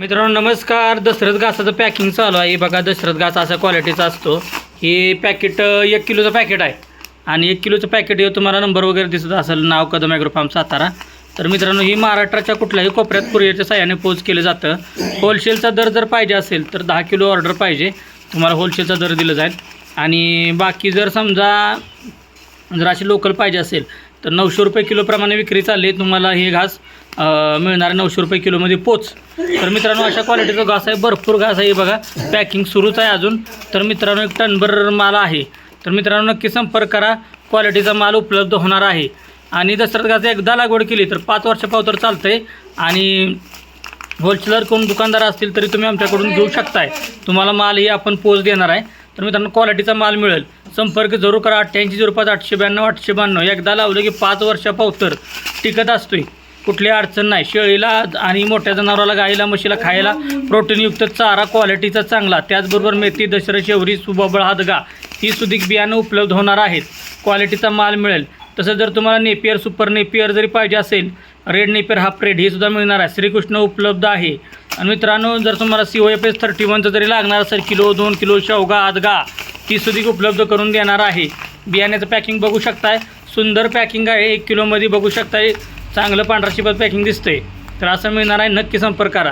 मित्रांनो नमस्कार. दशरथ घासाचं पॅकिंग चालू आहे. हे बघा दशरथ घास अशा क्वालिटीचा असतो. हे पॅकेट एक किलोचं पॅकेट आहे. आणि एक किलोचं पॅकेट हे तुम्हाला नंबर वगैरे दिसत असेल नाव कदम ॲग्रोफार्म सातारा. तर मित्रांनो ही महाराष्ट्राच्या कुठल्याही कोपऱ्यात कुरिअरच्या साह्याने पोच केलं जातं. होलसेलचा दर जर पाहिजे असेल तर दहा किलो ऑर्डर पाहिजे. तुम्हाला होलसेलचा दर दिला जाईल. आणि बाकी जर समजा जर अशी लोकल पाहिजे असेल तर नऊशे रुपये किलोप्रमाणे विक्री चालली आहे. तुम्हाला हे घास मिळणार नऊशे रुपये किलोमध्ये पोच. तर मित्रांनो अशा क्वालिटीचा घास आहे. भरपूर घास आहे हे बघा. पॅकिंग सुरूच आहे अजून. तर मित्रांनो एक टनभर माल आहे. तर मित्रांनो नक्की संपर्क करा. क्वालिटीचा माल उपलब्ध होणार आहे. आणि दसऱ्यात घास एकदा लागवड केली तर पाच वर्षापावतर चालतं आहे आणि होलसेलर कोण दुकानदार असतील तरी तुम्ही आमच्याकडून घेऊ शकताय. तुम्हाला मालही आपण पोच देणार आहे. तर मित्रांनो क्वालिटीचा माल मिळेल. संपर्क जरूर करा. अठ्ठ्याऐंशी झिरो पाच आठशे ब्याण्णव आठशे ब्याण्णव. एकदा लावलं की पाच वर्षापावतर टिकत असतोय. कुठली अडचण नाही. शेळीला आणि मोठ्या जनावराला गाईला म्हशीला खायला प्रोटीनयुक्त चारा क्वालिटीचा चांगला. त्याचबरोबर मेथी दशरा शेवरी सुबाबळ हादगा ही सुधीक बियाणं उपलब्ध होणार आहेत. क्वालिटीचा माल मिळेल. तसं जर तुम्हाला नेपियर सुपर नेपियर जरी पाहिजे असेल रेड नेपियर हाफ रेड हे सुद्धा मिळणार आहे. श्रीकृष्ण उपलब्ध आहे. आणि मित्रांनो जर तुम्हाला C O F S thirty वनचं जरी लागणार असेल किलो दोन किलो शेवगा आदगा ती सुधी उपलब्ध करून देणार आहे. बियाण्याचं पॅकिंग बघू शकताय. सुंदर पॅकिंग आहे. एक किलोमध्ये बघू शकताय. चांगलं पांढरा शिपत पॅकिंग दिसतंय. तर असं मिळणार आहे. नक्की संपर्क करा.